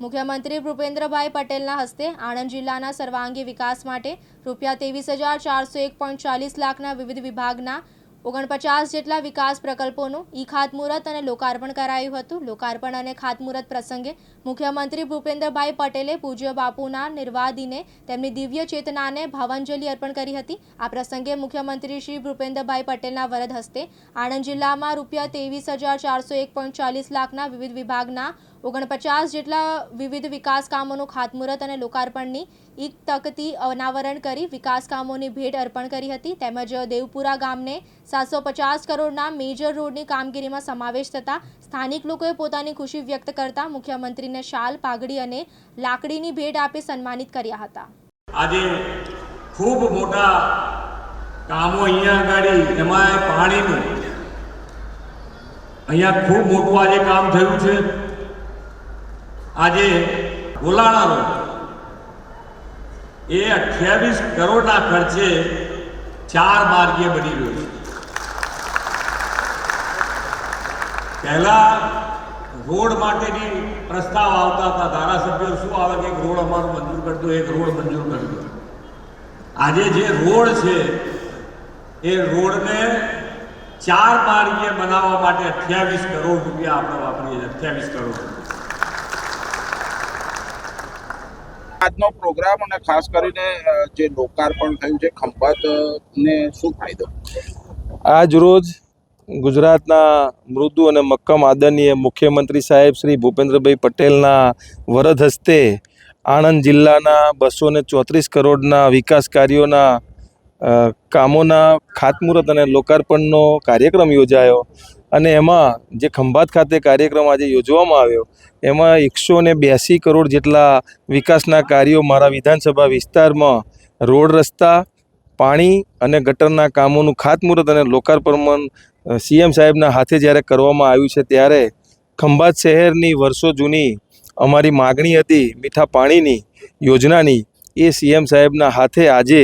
મુખ્યમંત્રી ભૂપેન્દ્રભાઈ પટેલના હસ્તે આણંદ જિલ્લાના સર્વાંગી વિકાસ માટે રૂપિયા ત્રેવીસ હજાર ચારસો એક પોઈન્ટ ચાલીસ લાખના વિવિધ વિભાગના ઓગણપચાસ જેટલા વિકાસ પ્રકલ્પોનું ઈ ખાતમુહૂર્ત અને લોકાર્પણ કરાયું હતું. લોકાર્પણ અને ખાતમુહૂર્ત પ્રસંગે મુખ્યમંત્રી ભૂપેન્દ્રભાઈ પટેલે પૂજ્ય બાપુના નિર્વાદીને તેમની દિવ્ય ચેતનાને ભાવાંજલિ અર્પણ કરી હતી. આ પ્રસંગે મુખ્યમંત્રી શ્રી ભૂપેન્દ્રભાઈ પટેલના વરદ હસ્તે આણંદ જિલ્લામાં રૂપિયા ત્રેવીસ હજાર ચારસો એક પોઈન્ટ ચાલીસ લાખના વિવિધ વિભાગના ઓગણપચાસ જેટલા વિવિધ વિકાસ કામોનું ખાતમુહૂર્ત અને લોકાર્પણની ઈ તકતી અનાવરણ કરી વિકાસ કામોની ભેટ અર્પણ કરી હતી. તેમજ દેવપુરા ગામને સાતસો પચાસ કરોડના મેજર રોડની કામગીરીમાં સમાવેશ થતાં સ્થાનિક લોકોએ પોતાની ખુશી વ્યક્ત કરતા મુખ્યમંત્રીને શાલ, પાઘડી અને લાકડીની ભેટ આપી સન્માનિત કર્યા હતા. આજે ખૂબ મોટા કામો અહીંયા આગળ એમાં પાણીનું, અહીંયા ખૂબ મોટું આજે કામ થયું છે. આજે ગોલાણા રોડ. એ અઠ્યાવીસ કરોડના ખર્ચે ચાર માર્ગીય બની રહ્યો છે. પહેલા રોડ માટેની પ્રસ્તાવ આવતા હતા. ધારાસભ્યો શું આવે કે એક રોડ અમારો મંજૂર કરતો એક રોડ મંજૂર કરતો આજે જે રોડ છે, એ રોડને ચાર માર્ગીય બનાવવા માટે અઠ્યાવીસ કરોડ રૂપિયા આપણે વાપરીએ છીએ. અઠ્યાવીસ કરોડ. આજનો પ્રોગ્રામ અને ખાસ કરીને જે લોકાર્પણ થયું છે ખંભાત ને શું ફાયદો? આજ રોજ ગુજરાતના મૃદુ અને મક્કમ આદરણીય મુખ્યમંત્રી સાહેબ શ્રી ભૂપેન્દ્રભાઈ પટેલના વરદ હસ્તે આણંદ જિલ્લાના બસો ને ચોત્રીસ કરોડના વિકાસ કાર્યોના કામોના ખાતમુહૂર્ત અને લોકાર્પણનો કાર્યક્રમ યોજાયો. અને એમાં જે ખંભાત ખાતે કાર્યક્રમ આજે યોજવામાં આવ્યો, એમાં એકસો ને બ્યાસી કરોડ જેટલા વિકાસના કાર્યો મારા વિધાનસભા વિસ્તારમાં રોડ રસ્તા, પાણી અને ગટરના કામોનું ખાતમુહૂર્ત અને લોકાર્પણ સીએમ સાહેબના હાથે જ્યારે કરવામાં આવ્યું છે ત્યારે ખંભાત શહેરની વર્ષો જૂની અમારી માગણી હતી મીઠા પાણીની, યોજનાની. એ સીએમ સાહેબના હાથે આજે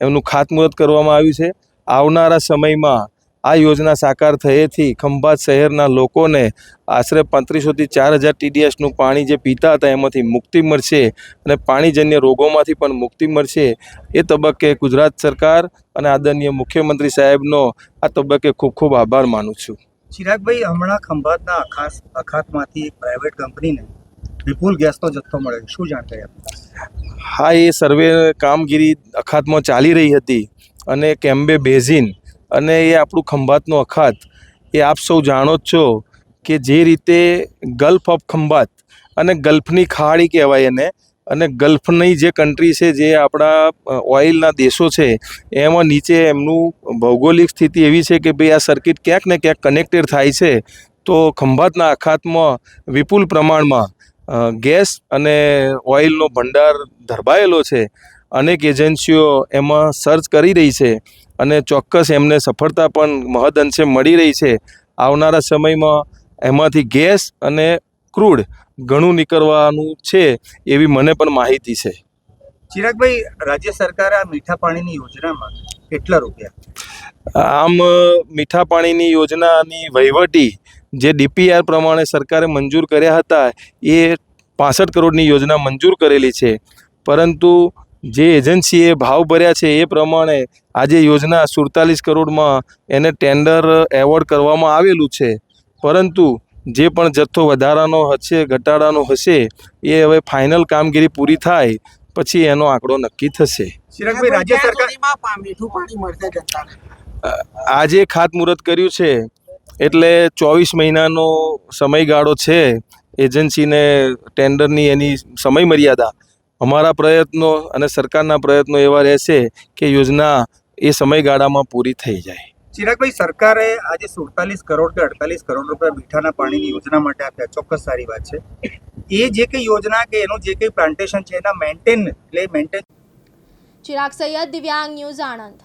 એમનું ખાતમુહૂર્ત કરવામાં આવ્યું છે. આવનારા સમયમાં આ યોજના સાકાર થયેથી ખંભાત શહેરના લોકોને આશરે પાંત્રીસોથી ચાર હજાર ટીડીએસનું પાણી જે પીતા હતા એમાંથી મુક્તિ મળશે અને પાણીજન્ય રોગોમાંથી પણ મુક્તિ મળશે. એ તબક્કે ગુજરાત સરકાર અને આદરણીય મુખ્યમંત્રી સાહેબનો આ તબક્કે ખૂબ ખૂબ આભાર માનું છું. ચિરાગભાઈ હમણાં ખંભાતના અખાસ અખાતમાંથી એક પ્રાઇવેટ કંપનીને વિપુલ ગેસનો જથ્થો મળ્યો. શું જાણકારી હા એ સર્વે કામગીરી અખાતમાં ચાલી રહી હતી અને કેમ્બે બેઝિન અને એ આપણું ખંભાતનો અખાત, એ આપ સૌ જાણો જ છો કે જે રીતે ગલ્ફ ઓફ ખંભાત અને ગલ્ફની ખાડી કહેવાય એને, અને ગલ્ફની જે કન્ટ્રી છે, જે આપણા ઓઇલના દેશો છે, એમાં નીચે એમનું ભૌગોલિક સ્થિતિ એવી છે કે ભાઈ આ સર્કિટ ક્યાંક ને ક્યાંક કનેક્ટેડ થાય છે, તો ખંભાતના અખાતમાં વિપુલ પ્રમાણમાં ગેસ અને ઓઇલનો ભંડાર ધરબાયેલો છે. અનેક એજન્સીઓ એમાં સર્ચ કરી રહી છે. અને ચોક્કસ એમને સફળતા પણ મહદઅંશે મળી રહી છે. આવનારા સમયમાં એમાંથી ગેસ અને ક્રૂડ ઘણું નીકળવાનું છે એવી મને પણ માહિતી છે. ચિરાગભાઈ રાજ્ય સરકારે આ મીઠા પાણીની યોજનામાં કેટલા રૂપિયા? આમ મીઠા પાણીની યોજનાની વહીવટી જે ડીપીઆર પ્રમાણે સરકારે મંજૂર કર્યા હતા એ પાસઠ કરોડની યોજના મંજૂર કરેલી છે. પરંતુ જે એજન્સીએ ભાવ ભર્યા છે એ પ્રમાણે આજે યોજના સુડતાલીસ કરોડમાં એને ટેન્ડર એવોર્ડ કરવામાં આવેલું છે. પરંતુ જે પણ જથ્થો વધારાનો હશે ઘટાડાનો હશે એ હવે ફાઇનલ કામગીરી પૂરી થાય પછી એનો આંકડો નક્કી થશે. રાજ્ય સરકાર આજે ખાતમુહૂર્ત કર્યું છે એટલે ચોવીસ મહિનાનો સમયગાળો છે એજન્સીને ટેન્ડરની એની સમય મર્યાદા અમારા પ્રયત્નો અને સરકારના પ્રયત્નો એવા રહેશે કે યોજના એ સમયગાળામાં પૂરી થઈ જાય. ચિરાગભાઈ સરકારે આજે સુડતાલીસ કરોડ કે અડતાલીસ કરોડ રૂપિયા મીઠાના પાણીની યોજના માટે આપ્યા. ચોક્કસ સારી વાત છે. એ જે કંઈ યોજના કે એનું જે કંઈ પ્લાન્ટેશન છે એના મેન્ટેન એટલે મેન્ટેન ચિરાગ સૈયદ દિવ્યાંગ ન્યૂઝ આણંદ.